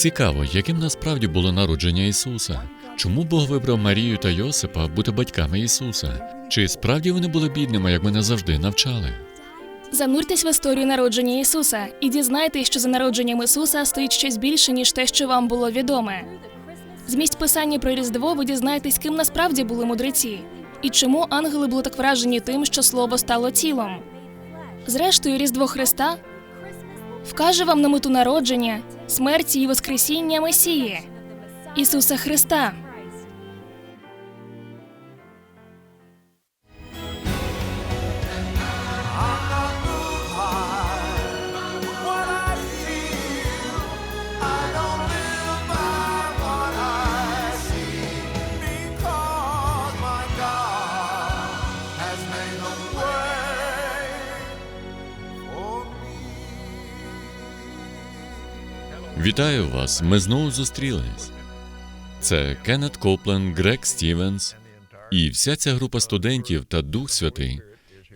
Цікаво, яким насправді було народження Ісуса. Чому Бог вибрав Марію та Йосипа бути батьками Ісуса? Чи справді вони були бідними, як мене завжди навчали? Зануртесь в історію народження Ісуса і дізнайтесь, що за народженням Ісуса стоїть щось більше, ніж те, що вам було відоме. З місць писання про Різдво ви дізнаєтесь, ким насправді були мудреці, і чому ангели були так вражені тим, що слово стало тілом. Зрештою, Різдво Христа вкаже вам на мету народження, смерті і Воскресіння Месії Ісуса Христа. Вітаю вас! Ми знову зустрілись. Це Кеннет Коплен, Грег Стівенс і вся ця група студентів та Дух Святий,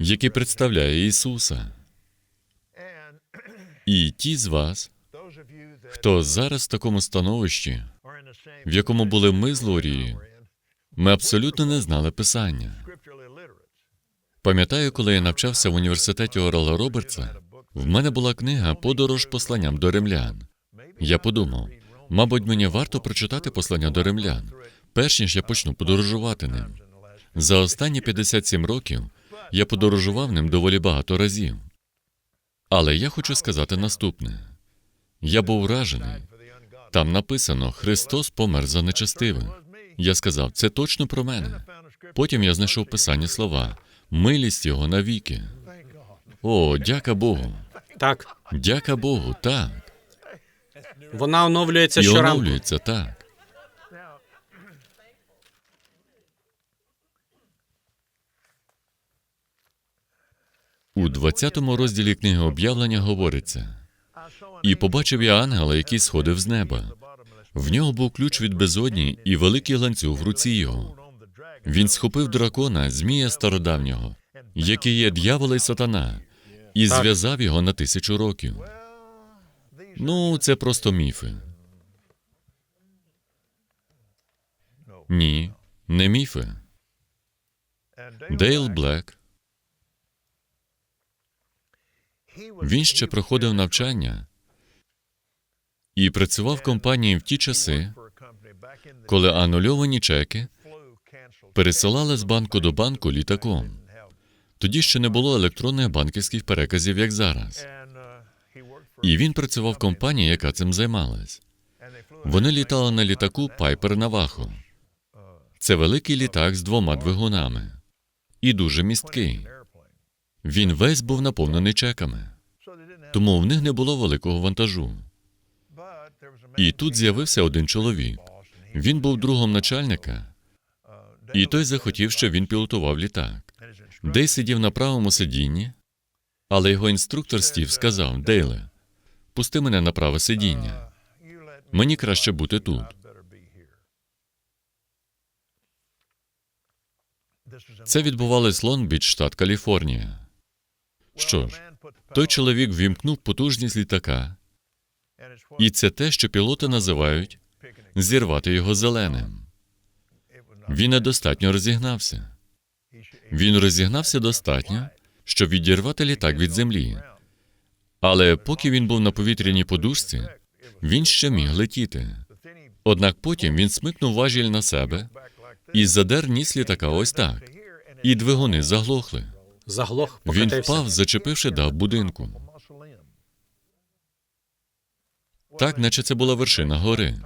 які представляє Ісуса. І ті з вас, хто зараз в такому становищі, в якому були ми з Лорією, ми абсолютно не знали Писання. Пам'ятаю, коли я навчався в університеті Орала Робертса, в мене була книга Подорож посланням до римлян. Я подумав, мабуть, мені варто прочитати послання до римлян, перш ніж я почну подорожувати ним. За останні 57 років я подорожував ним доволі багато разів. Але я хочу сказати наступне: я був вражений. Там написано Христос помер за нечестивим. Я сказав, це точно про мене. Потім я знайшов писання слова, милість його навіки. О, дяка Богу. Так, Дяка Богу, так. Вона оновлюється І щоранку. оновлюється так. У 20 розділі книги об'явлення говориться: і побачив я ангела, який сходив з неба. В нього був ключ від безодні і великий ланцюг в руці його. Він схопив дракона, змія стародавнього, який є дьявол і сатана, і зв'язав його на тисячу років. Ну, це просто міфи. Ні, не міфи. Дейл Блек. Він ще проходив навчання і працював в компанії в ті часи, коли анульовані чеки пересилали з банку до банку літаком. Тоді ще не було електронних банківських переказів, як зараз. І він працював в компанії, яка цим займалась. Вони літали на літаку Пайпер Навахо. Це великий літак з двома двигунами і дуже місткий. Він весь був наповнений чеками, тому в них не було великого вантажу. І тут з'явився один чоловік. Він був другом начальника, і той захотів, щоб він пілотував літак. Дей сидів на правому сидінні, але його інструктор Стів сказав: Дейле, пусти мене на праве сидіння. Мені краще бути тут. Це відбувалось Лонг-Біч, штат Каліфорнія. Що ж, той чоловік ввімкнув потужність літака, і це те, що пілоти називають зірвати його зеленим. Він недостатньо розігнався. Він розігнався достатньо, щоб відірвати літак від землі. Але поки він був на повітряній подушці, він ще міг летіти. Однак потім він смикнув важіль на себе і задер ніс літака ось так. І двигуни заглохли. Заглох, Він впав, зачепивши дах будинку. Так, наче це була вершина гори.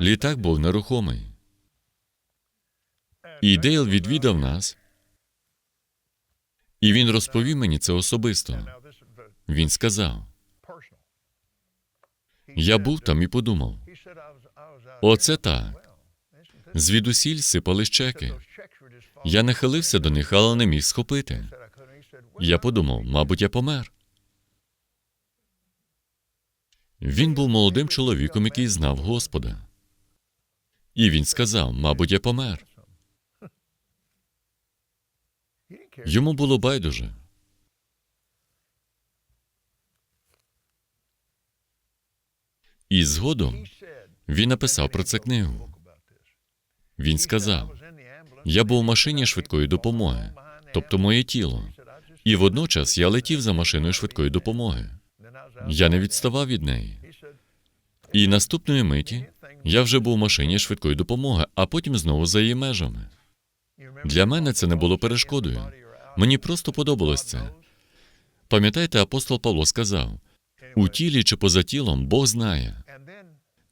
Літак був нерухомий. І Дейл відвідав нас, і він розповів мені це особисто. Він сказав: Я був там і подумав: оце так. Звідусіль сипались чеки. Я нахилився до них, але не міг схопити. Я подумав, мабуть, я помер. Він був молодим чоловіком, який знав Господа. І він сказав, мабуть, я помер. Йому було байдуже. І згодом Він написав про це книгу. Він сказав: Я був у машині швидкої допомоги, тобто моє тіло. І водночас я летів за машиною швидкої допомоги. Я не відставав від неї. І наступної миті я вже був у машині швидкої допомоги, а потім знову за її межами. Для мене це не було перешкодою. Мені просто подобалось це. Пам'ятаєте, апостол Павло сказав: у тілі чи поза тілом Бог знає.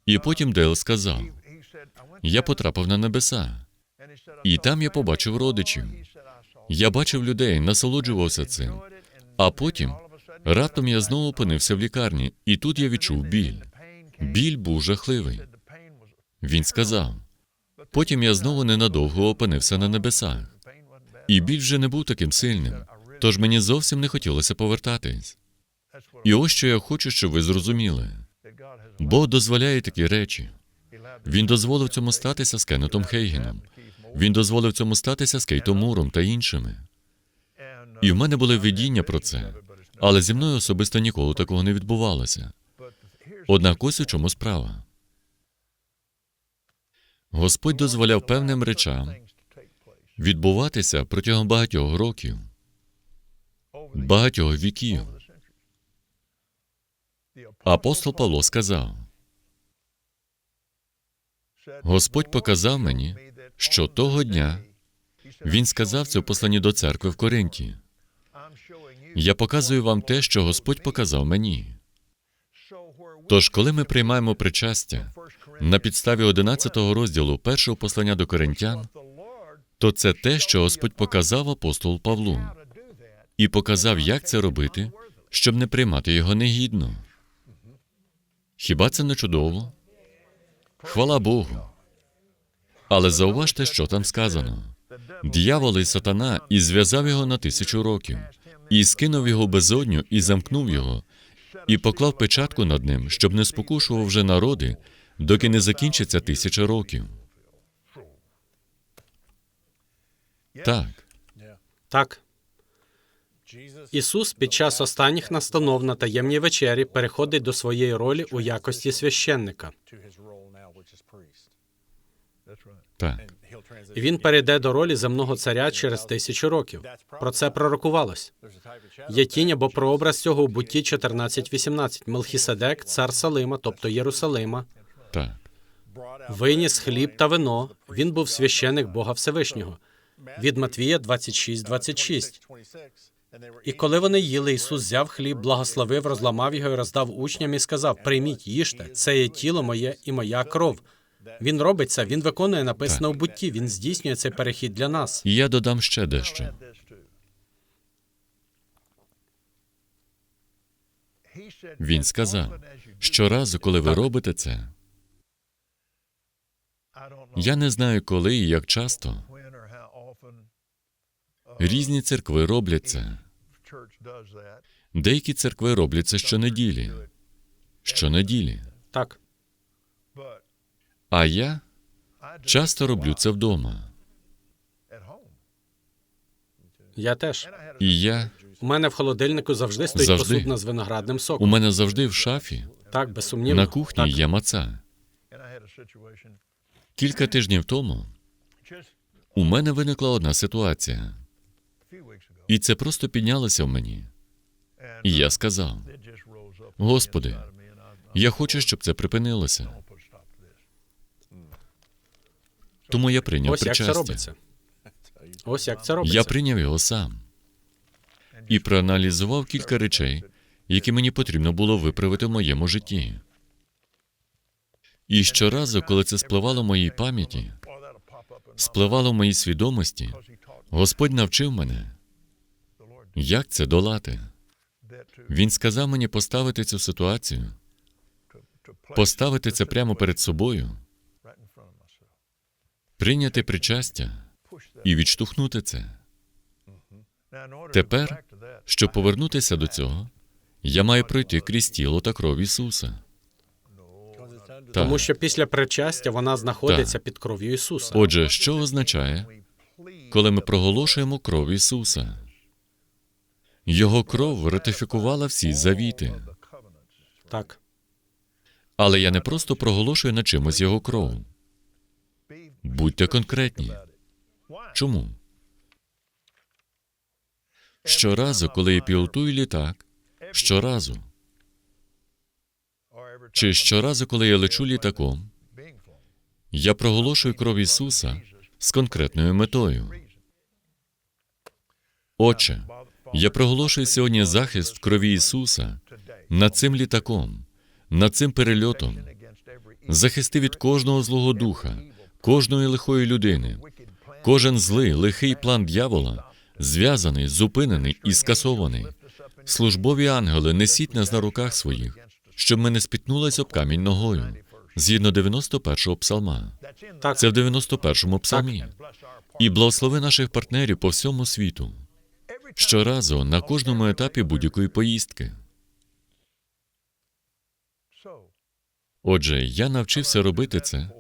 І потім Дейл сказав: Я потрапив на небеса, і там я побачив родичів. Я бачив людей, насолоджувався цим. А потім раптом я знову опинився в лікарні, і тут я відчув біль. Біль був жахливий. Він сказав. Потім я знову ненадовго опинився на небесах, і біль вже не був таким сильним. Тож мені зовсім не хотілося повертатись. І ось що я хочу, щоб ви зрозуміли. Бог дозволяє такі речі. Він дозволив цьому статися з Кеннетом Хейгеном. Він дозволив цьому статися з Кейтом Муром та іншими. І в мене були видіння про це, але зі мною особисто ніколи такого не відбувалося. Однак ось у чому справа. Господь дозволяв певним речам відбуватися протягом багатьох років, багатьох віків. Апостол Павло сказав: Господь показав мені, що того дня він сказав це в посланні до церкви в Коринті. Я показую вам те, що Господь показав мені. Тож, коли ми приймаємо причастя на підставі 11 розділу першого послання до коринтян, то це те, що Господь показав апостолу Павлу, і показав, як це робити, щоб не приймати його негідно. Хіба це не чудово? Хвала Богу. Але зауважте, що там сказано. Д'явол і сатана і зв'язав його на тисячу років, і скинув його безодню, і замкнув його, і поклав печатку над ним, щоб не спокушував вже народи, доки не закінчиться тисяча років. Так, Так. Ісус під час останніх настанов на таємній вечері переходить до своєї ролі у якості священника. так. І він перейде до ролі земного царя через тисячу років. Про це пророкувалось. Є тінь або прообраз цього у бутті 14.18. Мелхіседек, цар Салима, тобто Єрусалима, Так, виніс хліб та вино. Він був священик Бога Всевишнього. Від Матвія 26.26. І коли вони їли, Ісус взяв хліб, благословив, розламав його і роздав учням і сказав: Прийміть, їжте, це є тіло моє і моя кров. Він робить це, він виконує написане у бутті. Він здійснює цей перехід для нас. я додам ще дещо. Він сказав, щоразу, коли ви робите це, я не знаю, коли і як часто різні церкви роблять це. Деякі церкви роблять це щонеділі. Щонеділі. Так, А я часто роблю це вдома. я теж. І я У мене в холодильнику завжди стоїть Завжди. посудна з виноградним у мене завжди в шафі Так, безсумнівно. на кухні Так. є маца. Кілька тижнів тому у мене виникла одна ситуація, і це просто піднялося в мені. І я сказав: Господи, я хочу, щоб це припинилося. Тому я прийняв Ось як це причастя. робиться. Ось як це робиться. Я прийняв його сам і проаналізував кілька речей, які мені потрібно було виправити в моєму житті. І щоразу, коли це спливало в моїй пам'яті, спливало в моїй свідомості, Господь навчив мене, як це долати. Він сказав мені поставити цю ситуацію, поставити це прямо перед собою, прийняти причастя і відштовхнути це. Тепер, щоб повернутися до цього, я маю пройти крізь тіло та кров Ісуса. Тому що після причастя вона знаходиться під кров'ю Ісуса. Отже, що означає, коли ми проголошуємо кров Ісуса? Його кров ратифікувала всі завіти. Так. Але я не просто проголошую на чимось його кров. Будьте конкретні. Чому? Щоразу, коли я пілотую літак, щоразу, чи щоразу, коли я лечу літаком, я проголошую кров Ісуса з конкретною метою. Отче, я проголошую сьогодні захист в крові Ісуса над цим літаком, над цим перельотом, захисти від кожного злого духа, кожної лихої людини, кожен злий, лихий план дьявола зв'язаний, зупинений і скасований. Службові ангели, несіть нас на руках своїх, щоб ми не спітнулись об камінь ногою. Згідно 91-го псалма. Так, Це в 91-му псалмі. І благослови наших партнерів по всьому світу. Щоразу на кожному етапі будь-якої поїздки. Отже, я навчився робити це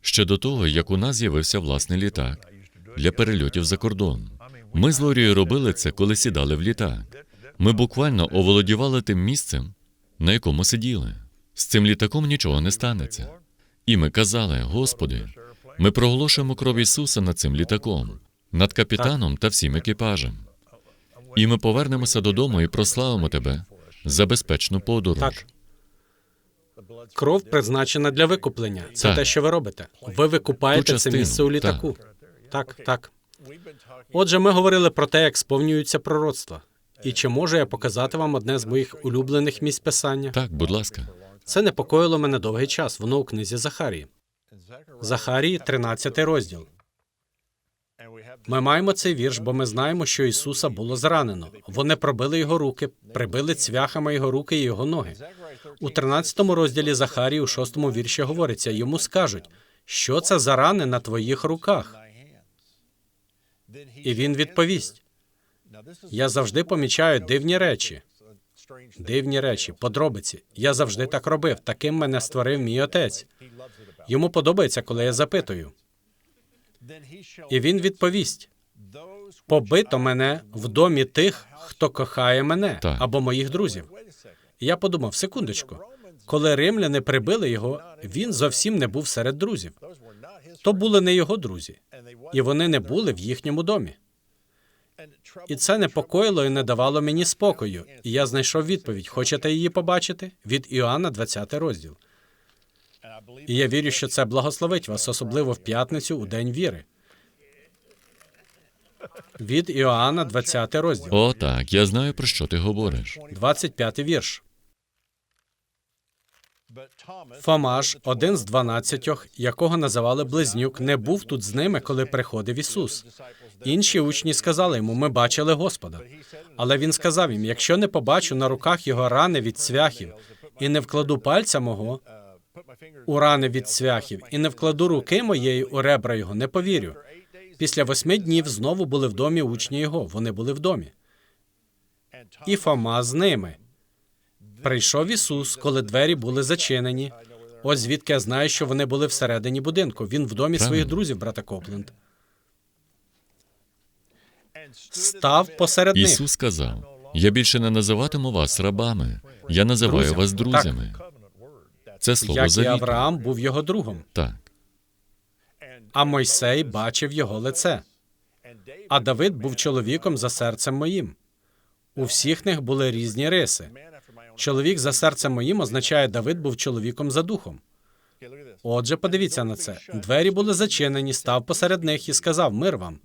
ще до того, як у нас з'явився власний літак для перельотів за кордон. Ми з Лорією робили це, коли сідали в літак. Ми буквально оволодівали тим місцем, на якому сиділи. З цим літаком нічого не станеться. І ми казали: Господи, ми проголошуємо кров Ісуса над цим літаком, над капітаном та всім екіпажем. І ми повернемося додому і прославимо тебе за безпечну подорож. Так. кров призначена для викуплення. Це Так. те, що ви робите. Ви викупаєте Ту це місце у літаку. Так, так. Отже, ми говорили про те, як сповнюються пророцтва. І чи можу я показати вам одне з моїх улюблених місць писання? Так, будь ласка. Це непокоїло мене довгий час. Воно у книзі Захарії. Захарії, 13 розділ. Ми маємо цей вірш, бо ми знаємо, що Ісуса було зранено. Вони пробили його руки, прибили цвяхами його руки і його ноги. У 13 розділі Захарії, у 6 вірші говориться: йому скажуть, що це за рани на твоїх руках. І він відповість: Я завжди помічаю дивні речі. Дивні речі, подробиці. Я завжди так робив. Таким мене створив мій отець. Йому подобається, коли я запитую. І він відповість: побито мене в домі тих, хто кохає мене Так. або моїх друзів. І я подумав, секундочку, коли римляни прибили його, він зовсім не був серед друзів. То були не його друзі, і вони не були в їхньому домі. І це непокоїло і не давало мені спокою. І я знайшов відповідь. Хочете її побачити? Від Іоанна, 20 розділ. І я вірю, що це благословить вас, особливо в п'ятницю у день віри. Від Іоанна, 20 розділ, О, так, я знаю, про що ти говориш. 25 вірш. Фома ж, один з дванадцятьох, якого називали Близнюк, не був тут з ними, коли приходив Ісус. Інші учні сказали йому: Ми бачили Господа. Але він сказав їм: якщо не побачу на руках його рани від цвяхів, і не вкладу пальця мого у рани від цвяхів, і не вкладу руки моєї у ребра його, не повірю. Після восьми днів знову були в домі учні його. Вони були в домі. І Фома з ними. Прийшов Ісус, коли двері були зачинені. Ось звідки я знаю, що вони були всередині будинку. Він в домі своїх друзів, брата Копленд. Став посеред них. Ісус сказав: Я більше не називатиму вас рабами, я називаю Друзям. вас друзями. Це слово Як і. Авраам був його другом, Так, а Мойсей бачив його лице. А Давид був чоловіком за серцем моїм. У всіх них були різні риси. Чоловік за серцем моїм означає, Давид був чоловіком за духом. Отже, подивіться на це. Двері були зачинені, став посеред них і сказав: Мир вам.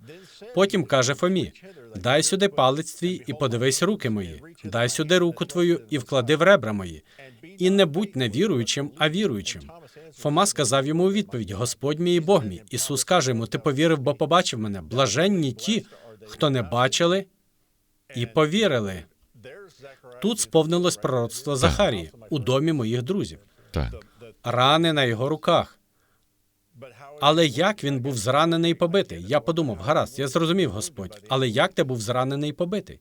Потім каже Фомі: Дай сюди палець твій і подивись руки мої. Дай сюди руку твою і вклади в ребра мої. І не будь не віруючим, а віруючим. Фома сказав йому у відповідь: Господь мій і Бог мій. Ісус каже йому: Ти повірив, бо побачив мене. Блаженні ті, хто не бачили і повірили. Тут сповнилось пророцтво Захарії у домі моїх друзів. так. Рани на його руках. Але як він був зранений і побитий? Я подумав, гаразд, я зрозумів, Господь. Але як ти був зранений і побитий?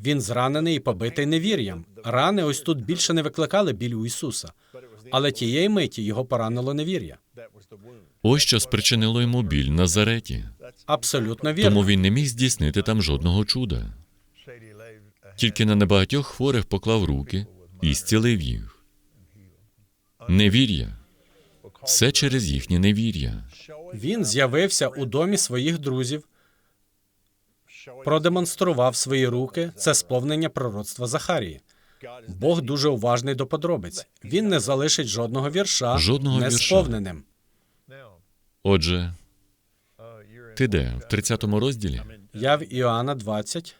Він зранений і побитий невір'ям. Рани ось тут більше не викликали біль у Ісуса. Але тієї миті його поранило невір'я. Ось що спричинило йому біль Назареті. Абсолютно вірно. Тому він не міг здійснити там жодного чуда. Тільки на небагатьох хворих поклав руки і зцілив їх. Невір'я. Все через їхнє невір'я. Він з'явився у домі своїх друзів, продемонстрував свої руки. Це сповнення пророцтва Захарії. Бог дуже уважний до подробиць. Він не залишить жодного вірша Жодного вірша. несповненим. Отже, ти де? В 30 розділі? Я в Іоанна 20,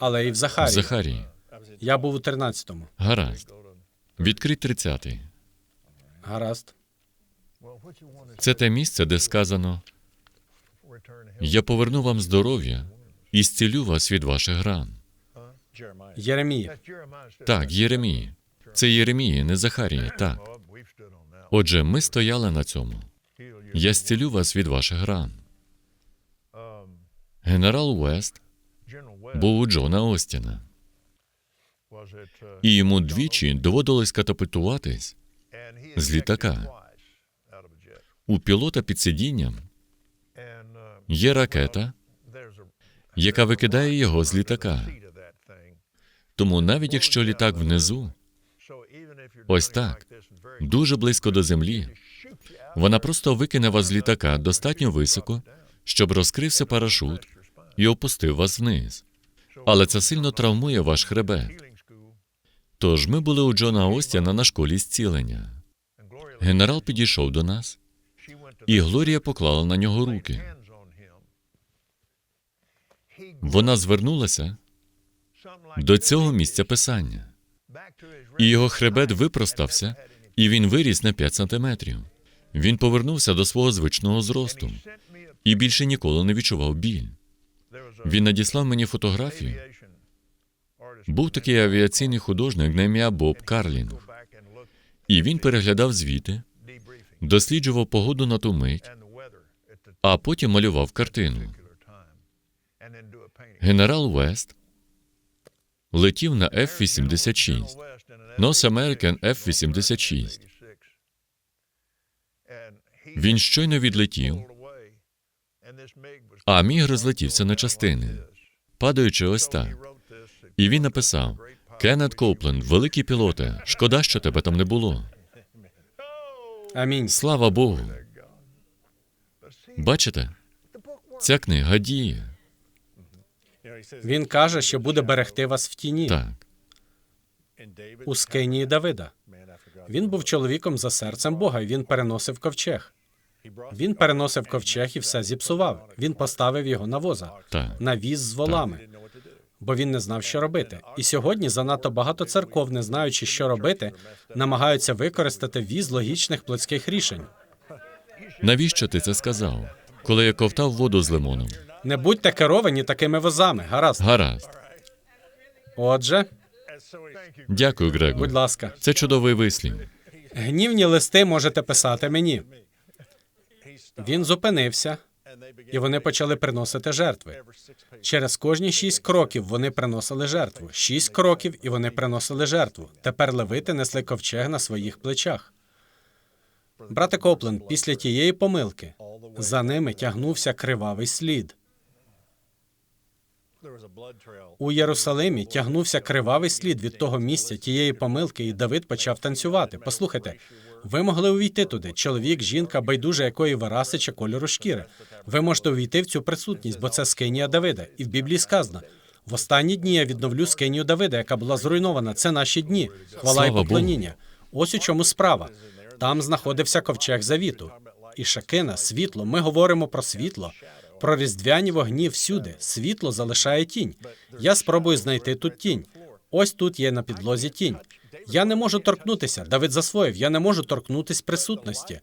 але і в В Захарії. Захарії. Я був у 13-му. Гаразд. Відкрий 30. Гаразд. Це те місце, де сказано: Я поверну вам здоров'я і зцілю вас від ваших ран. Єремії. Так, Єремії. Це Єремії, не Захарії. Так. Отже, ми стояли на цьому. Я зцілю вас від ваших ран. Генерал Уест був у Джона Остіна, і йому двічі доводилось катапультуватись з літака. У пілота під сидінням є ракета, яка викидає його з літака. Тому навіть якщо літак внизу, ось так, дуже близько до землі, вона просто викине вас з літака достатньо високо, щоб розкрився парашут і опустив вас вниз. Але це сильно травмує ваш хребет. Тож ми були у Джона Остіна на школі зцілення. Генерал підійшов до нас, і Глорія поклала на нього руки. Вона звернулася до цього місця писання, і його хребет випростався, і він виріс на 5 сантиметрів. Він повернувся до свого звичного зросту і більше ніколи не відчував біль. Він надіслав мені фотографію. Був такий авіаційний художник на ім'я Боб Карлін, і він переглядав звіти, досліджував погоду на ту мить, а потім малював картину. Генерал Вест летів на F-86, North American F-86. Він щойно відлетів, а міг розлетівся на частини, падаючи ось так. І він написав: Кеннет Копленд, великий пілоте, шкода, що тебе там не було. Амінь. Слава Богу. Бачите, ця книга діє. Він каже, що буде берегти вас в тіні Так, у скинії Давида. Він був чоловіком за серцем Бога, і він переносив ковчег. Він переносив ковчег і все зіпсував. Він поставив його на воза, так. на віз з волами, бо він не знав, що робити. І сьогодні занадто багато церков, не знаючи, що робити, намагаються використати віз логічних плотських рішень. Навіщо ти це сказав? Коли я ковтав воду з лимоном. Не будьте керовані такими возами. Гаразд. Гаразд. Отже, Дякую, Грегу. будь ласка, Це чудовий вислів. гнівні листи можете писати мені. Він зупинився, і вони почали приносити жертви. Через кожні шість кроків вони приносили жертву. Шість кроків, і вони приносили жертву. Тепер левити несли ковчег на своїх плечах. Брате Копленд, після тієї помилки за ними тягнувся кривавий слід. У Єрусалимі тягнувся кривавий слід від того місця тієї помилки, і Давид почав танцювати. Послухайте, ви могли увійти туди. Чоловік, жінка, байдуже якої ви раси чи кольору шкіри. Ви можете увійти в цю присутність, бо це скинія Давида. І в Біблії сказано: в останні дні я відновлю скинію Давида, яка була зруйнована. Це наші дні. Хвала Слава і Богу. поклоніння. Ось у чому справа. Там знаходився ковчег завіту. І шакина, світло. Ми говоримо про світло. Про різдвяні вогні всюди. Світло залишає тінь. Я спробую знайти тут тінь. Ось тут є на підлозі тінь. Я не можу торкнутися. Давид засвоїв. Я не можу торкнутись присутності.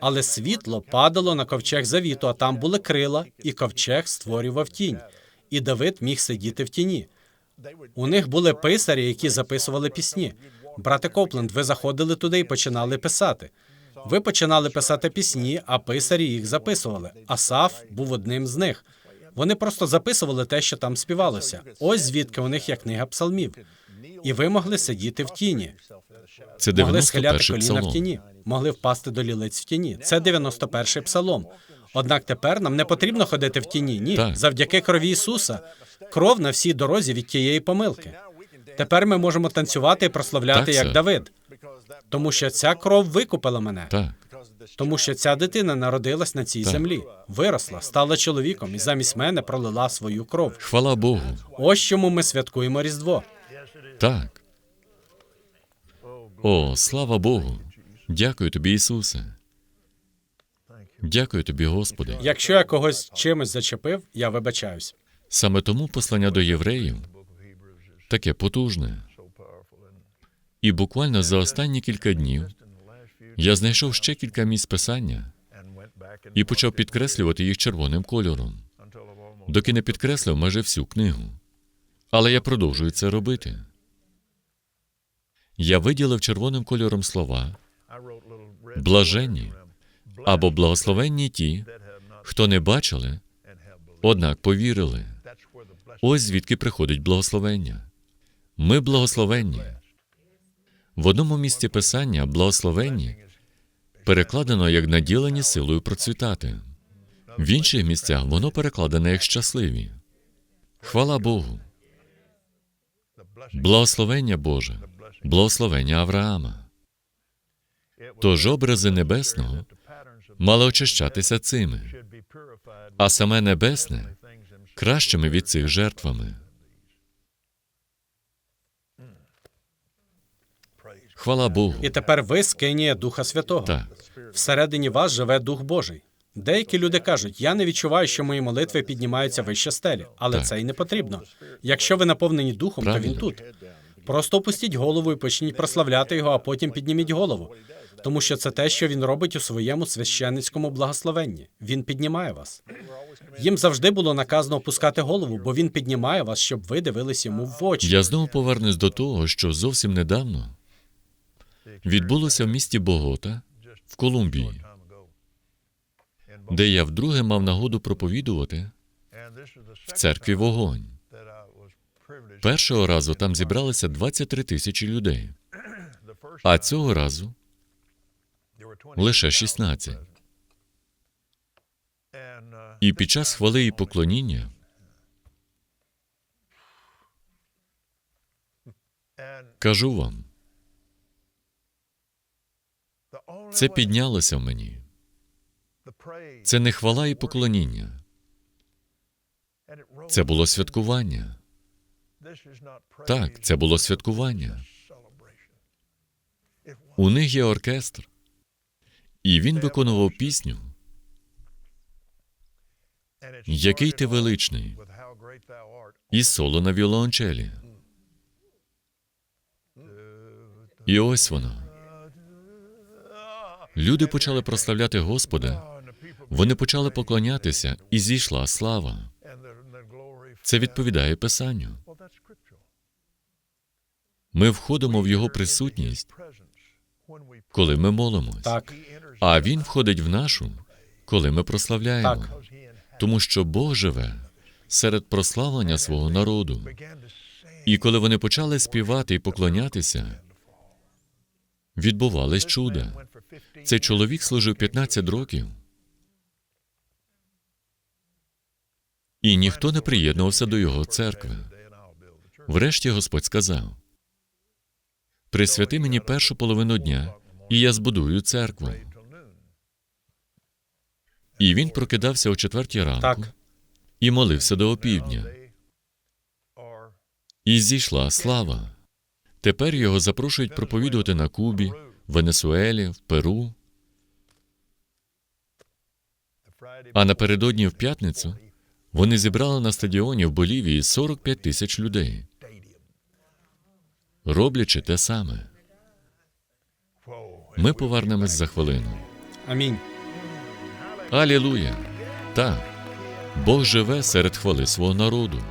Але світло падало на ковчег завіту, а там були крила, і ковчег створював тінь. І Давид міг сидіти в тіні. У них були писарі, які записували пісні. Брате Копленд, ви заходили туди і починали писати. Ви починали писати пісні, а писарі їх записували. Асаф був одним з них. Вони просто записували те, що там співалося. Ось звідки у них є книга псалмів. І ви могли сидіти в тіні, Це могли схиляти 91-й коліна в тіні, могли впасти до лілиць в тіні. Це 91-й псалом. Однак тепер нам не потрібно ходити в тіні. Ні, Так. завдяки крові Ісуса. Кров на всій дорозі від тієї помилки. Тепер ми можемо танцювати і прославляти Так, як сер. Давид. Тому що ця кров викупила мене. Так, Тому що ця дитина народилась на цій землі, виросла, стала чоловіком і замість мене пролила свою кров. хвала Богу. Ось чому ми святкуємо Різдво. Так. О, слава Богу. Дякую тобі, Ісусе. Дякую тобі, Господи. Якщо я когось чимось зачепив, я вибачаюсь. Саме тому послання до євреїв таке потужне. І буквально за останні кілька днів я знайшов ще кілька місць писання і почав підкреслювати їх червоним кольором, доки не підкреслив майже всю книгу. Але я продовжую це робити. Я виділив червоним кольором слова блаженні або благословенні ті, хто не бачили, однак повірили. Ось звідки приходить благословення. Ми благословенні. В одному місці писання благословенні перекладено як наділені силою процвітати. В інших місцях воно перекладено як щасливі. Хвала Богу. Благословення Боже, благословення Авраама. Тож образи небесного мали очищатися цими, а саме небесне кращими від цих жертвами. Хвала Богу. І тепер ви скинія Духа Святого. Так. Всередині вас живе Дух Божий. Деякі люди кажуть, я не відчуваю, що мої молитви піднімаються вище стелі, але Так. це й не потрібно. Якщо ви наповнені духом, то він тут. Просто опустіть голову і почніть прославляти його, а потім підніміть голову. Тому що це те, що він робить у своєму священницькому благословенні. Він піднімає вас. Їм завжди було наказано опускати голову, бо він піднімає вас, щоб ви дивились йому в очі. Я знову повернусь до того, що зовсім недавно відбулося в місті Богота в Колумбії, де я вдруге мав нагоду проповідувати в церкві вогонь. Першого разу там зібралося 23 тисячі людей, а цього разу лише 16. І під час хвали і поклоніння кажу вам, це піднялося в мені. Це не хвала і поклоніння, це було святкування. Так, це було святкування. У них є оркестр, і він виконував пісню, який ти величний, і соло на віолончелі. І ось воно. Люди почали прославляти Господа, вони почали поклонятися, і зійшла слава. Це відповідає Писанню. Ми входимо в Його присутність, коли ми молимось. Так, А Він входить в нашу, коли ми прославляємо. Так. Тому що Бог живе серед прославлення свого народу. І коли вони почали співати і поклонятися, відбувались чуда. Цей чоловік служив 15 років. І ніхто не приєднувався до його церкви. Врешті Господь сказав: Присвяти мені першу половину дня, і я збудую церкву. І він прокидався о четвертій ранку так. і молився до опівдня. І зійшла слава. Тепер його запрошують проповідувати на Кубі, Венесуелі, в Перу. А напередодні в п'ятницю вони зібрали на стадіоні в Болівії 45 тисяч людей, роблячи те саме. Ми повернемось за хвилину. Амінь. Алілуя! Так, Бог живе серед хвали свого народу.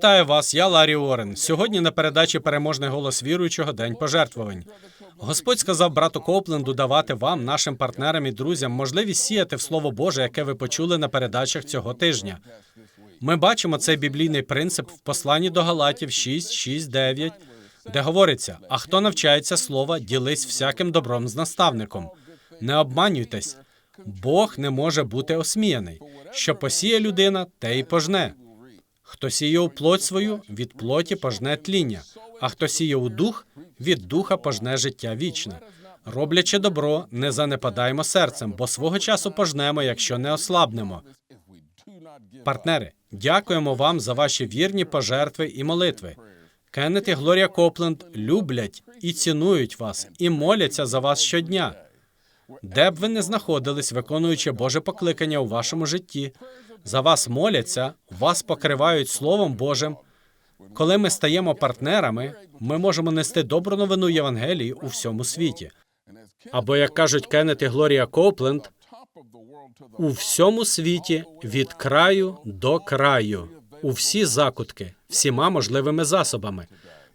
Вітаю вас, я Ларі Уоррен. Сьогодні на передачі Переможний голос віруючого День пожертвувань. Господь сказав брату Копленду давати вам, нашим партнерам і друзям, можливість сіяти в Слово Боже, яке ви почули на передачах цього тижня. Ми бачимо цей біблійний принцип в посланні до Галатів 6, 6, 9, де говориться: а хто навчається слова, ділись всяким добром з наставником. Не обманюйтесь, Бог не може бути осміяний. Що посіє людина, те й пожне. Хто сіє у плоть свою, від плоті пожне тління, а хто сіє у дух, від духа пожне життя вічне. Роблячи добро, не занепадаймо серцем, бо свого часу пожнемо, якщо не ослабнемо. Партнери, дякуємо вам за ваші вірні пожертви і молитви. Кеннет і Глорія Копленд люблять і цінують вас, і моляться за вас щодня. Де б ви не знаходились, виконуючи Боже покликання у вашому житті, за вас моляться, вас покривають Словом Божим. Коли ми стаємо партнерами, ми можемо нести добру новину Євангелії у всьому світі. Або, як кажуть Кеннет і Глорія Копленд, у всьому світі від краю до краю, у всі закутки, всіма можливими засобами.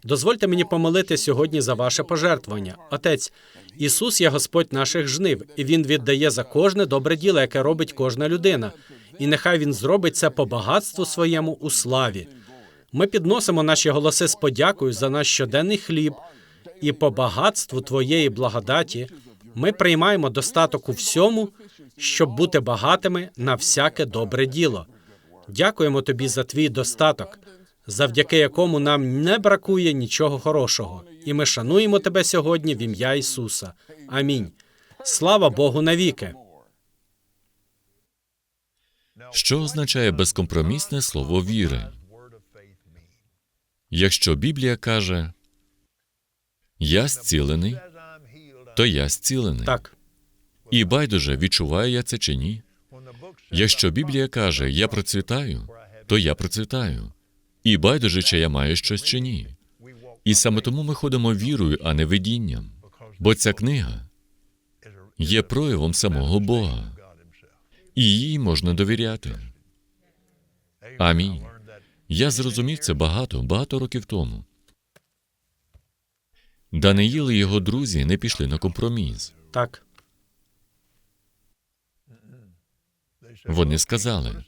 Дозвольте мені помолити сьогодні за ваше пожертвування. Отець, Ісус є Господь наших жнив, і Він віддає за кожне добре діло, яке робить кожна людина. І нехай Він зробить це по багатству своєму у славі. Ми підносимо наші голоси з подякою за наш щоденний хліб, і по багатству Твоєї благодаті ми приймаємо достаток у всьому, щоб бути багатими на всяке добре діло. Дякуємо тобі за твій достаток, завдяки якому нам не бракує нічого хорошого, і ми шануємо тебе сьогодні в ім'я Ісуса. Амінь. Слава Богу навіки. Що означає безкомпромісне слово віри? Якщо Біблія каже Я зцілений, то я зцілений. Так, І байдуже, відчуваю я це чи ні. Якщо Біблія каже Я процвітаю, то я процвітаю. І байдуже, чи я маю щось чи ні. І саме тому ми ходимо вірою, а не видінням. Бо ця книга є проявом самого Бога, і їй можна довіряти. Амінь. Я зрозумів це багато, багато років тому. Даниїл і його друзі не пішли на компроміс. так, Вони сказали: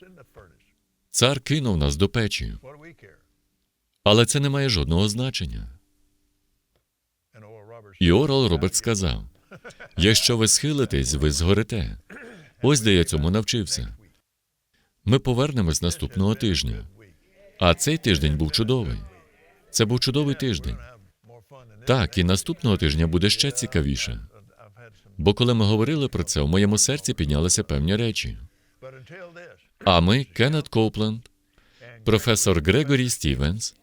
цар кинув нас до печі, але це не має жодного значення. І Орал Роберт сказав: якщо ви схилитесь, ви згорите. Ось де я цьому навчився. Ми повернемось наступного тижня. А цей тиждень був чудовий. Це був чудовий тиждень. Так, і наступного тижня буде ще цікавіше. Бо коли ми говорили про це, у моєму серці піднялися певні речі. А ми, Кеннет Коупленд, професор Грегорі Стівенс.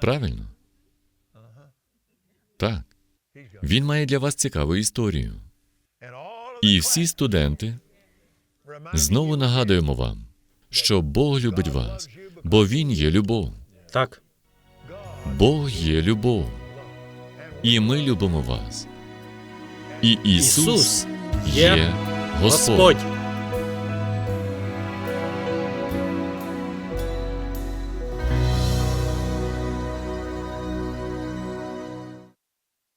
Правильно. Так. Він має для вас цікаву історію. І всі студенти знову нагадуємо вам, що Бог любить вас, бо Він є любов. так. Бог є любов. І ми любимо вас. І Ісус, є. Господь.